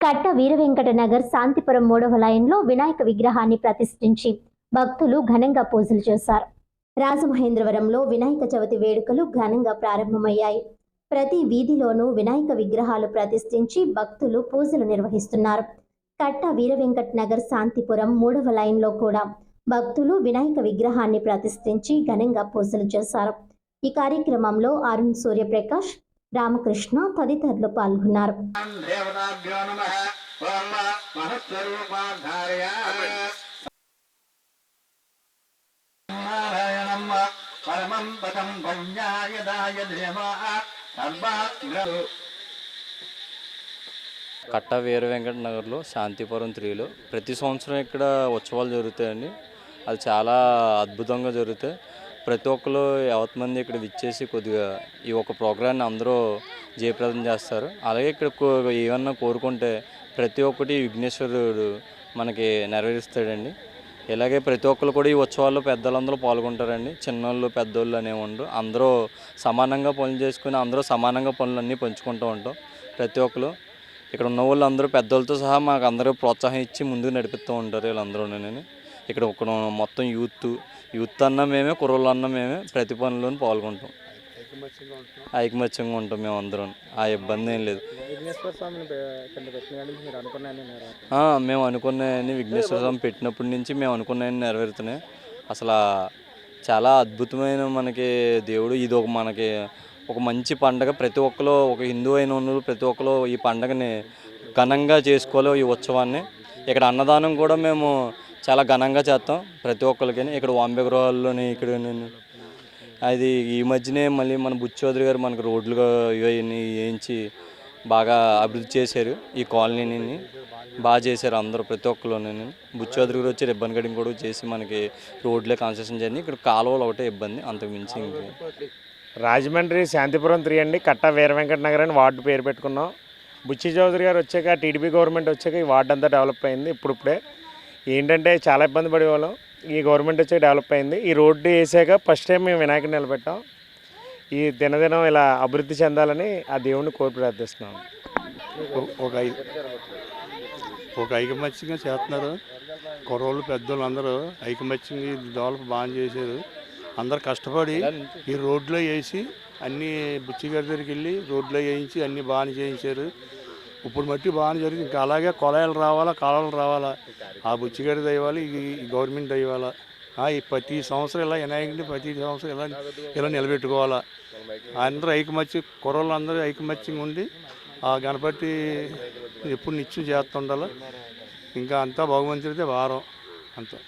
కట్ట వీరవెంకటనగర్ శాంతిపురం మూడవ లైన్లో వినాయక విగ్రహాన్ని ప్రతిష్ఠించి భక్తులు ఘనంగా పూజలు చేశారు. రాజమహేంద్రవరంలో వినాయక చవితి వేడుకలు ఘనంగా ప్రారంభమయ్యాయి. ప్రతి వీధిలోనూ వినాయక విగ్రహాలు ప్రతిష్ఠించి భక్తులు పూజలు నిర్వహిస్తున్నారు. కట్ట వీరవెంకటనగర్ శాంతిపురం మూడవ లైన్లో కూడా భక్తులు వినాయక విగ్రహాన్ని ప్రతిష్ఠించి ఘనంగా పూజలు చేశారు. ఈ కార్యక్రమంలో అరుణ్ సూర్యప్రకాష్ రామకృష్ణ తదితరులు పాల్గొన్నారు. కట్ట వీర వెంకట నగర్లో శాంతిపురం త్రీలో ప్రతి సంవత్సరం ఇక్కడ ఉత్సవాలు జరుగుతాయండి. అది చాలా అద్భుతంగా జరుగుతాయి. ప్రతి ఒక్కరు యావత్మంది ఇక్కడ విచ్చేసి కొద్దిగా ఈ ఒక ప్రోగ్రాన్ని అందరూ జయప్రదం చేస్తారు. అలాగే ఇక్కడ కో- ఏమన్నా కోరుకుంటే ప్రతి ఒక్కటి విఘ్నేశ్వరుడు మనకి నెరవేరుస్తాడండి. ఇలాగే ప్రతి ఒక్కరు కూడా ఈ ఉత్సవాల్లో పెద్దలందరూ పాల్గొంటారండి. చిన్నోళ్ళు పెద్దోళ్ళు అనేవి ఉండరు అందరూ సమానంగా పనులు చేసుకుని అందరూ సమానంగా పనులన్నీ పంచుకుంటూ ఉంటాం ప్రతి ఒక్కరు ఇక్కడ ఉన్న వాళ్ళు అందరూ పెద్దోళ్ళతో సహా మాకు అందరూ ప్రోత్సాహం ఇచ్చి ముందుకు నడిపిస్తూ ఉంటారు వీళ్ళందరూ నేను ఇక్కడ ఒక మొత్తం యూత్ యూత్ అన్న మేమే కుర్రోళ్ళు అన్న మేమే ప్రతి పనిలోనూ పాల్గొంటాం. ఐకమత్యంగా ఉంటాం మేము అందరం. ఆ ఇబ్బంది ఏం లేదు. మేము అనుకున్నాయని విఘ్నేశ్వర స్వామి పెట్టినప్పటి నుంచి మేము అనుకున్నాయని నెరవేరుతున్నాయి. అసలు చాలా అద్భుతమైన మనకి దేవుడు. ఇది ఒక మనకి ఒక మంచి పండగ. ప్రతి ఒక్కరు ఒక హిందూ అయిన వాళ్ళు ప్రతి ఒక్కరు ఈ పండగని ఘనంగా చేసుకోవాలి ఈ ఉత్సవాన్ని. ఇక్కడ అన్నదానం కూడా మేము చాలా ఘనంగా చేస్తాం ప్రతి ఒక్కరికి ఇక్కడ వాంబే గృహాల్లోని ఇక్కడ నేను అది ఈ మధ్యనే మళ్ళీ మన బుచ్చోదరి గారు మనకు రోడ్లు ఇవన్నీ వేయించి బాగా అభివృద్ధి చేశారు. ఈ కాలనీని బాగా చేశారు అందరూ ప్రతి ఒక్కరు బుచ్చోదరి గారు వచ్చి రిబ్బన్ కటింగ్ కూడా చేసి మనకి రోడ్లే కన్స్ట్రక్షన్ చేయండి. ఇక్కడ కాలువలు ఒకటే ఇబ్బంది అంతకు మించి ఇంకే రాజమండ్రి శాంతిపురం త్రీ అండి. కట్ట వీర వెంకట నగర్ అని వార్డు పేరు పెట్టుకున్నాం. బుచ్చి చౌదరి గారు వచ్చాక టీడీపీ గవర్నమెంట్ వచ్చాక ఈ వార్డు అంతా డెవలప్ అయింది. ఇప్పుడిప్పుడే ఏంటంటే చాలా ఇబ్బంది పడేవాళ్ళం. ఈ గవర్నమెంట్ వచ్చి డెవలప్ అయింది. ఈ రోడ్డు వేసాక ఫస్ట్ టైం మేము వినాయకుడు నిలబెట్టాం. ఈ దినదినం ఇలా అభివృద్ధి చెందాలని ఆ దేవుణ్ణి కోరి ప్రార్థిస్తున్నాం. ఒక- ఒక ఐ- ఒక ఐకమత్యంగా చేస్తున్నారు. కుర్రోళ్ళు పెద్దోళ్ళు అందరూ ఐకమత్యంగా ఈ డెవలప్ బాగా చేశారు. అందరు కష్టపడి ఈ రోడ్లో వేసి అన్నీ బుచ్చిగారి దగ్గరికి వెళ్ళి రోడ్లో వేయించి అన్నీ బాగా చేయించారు. ఇప్పుడు మట్టి బాగానే జరిగింది. ఇంకా అలాగే కొలాయిలు రావాలా కాలువలు రావాలా? ఆ బుచ్చిగడి దయవాలి ఈ గవర్నమెంట్ దయవాలా ఈ ప్రతి సంవత్సరం ఇలా వినాయకుడిని ప్రతి సంవత్సరం ఇలా ఇలా నిలబెట్టుకోవాలా? అందరూ ఐకమత్యం కుర్రోళ్ళు అందరూ ఐకమత్యంగా ఉండి ఆ గణపతి ఎప్పుడు నిత్యం చేస్తుండాలి? ఇంకా అంతా భగవంతుడితే వారం అంతా.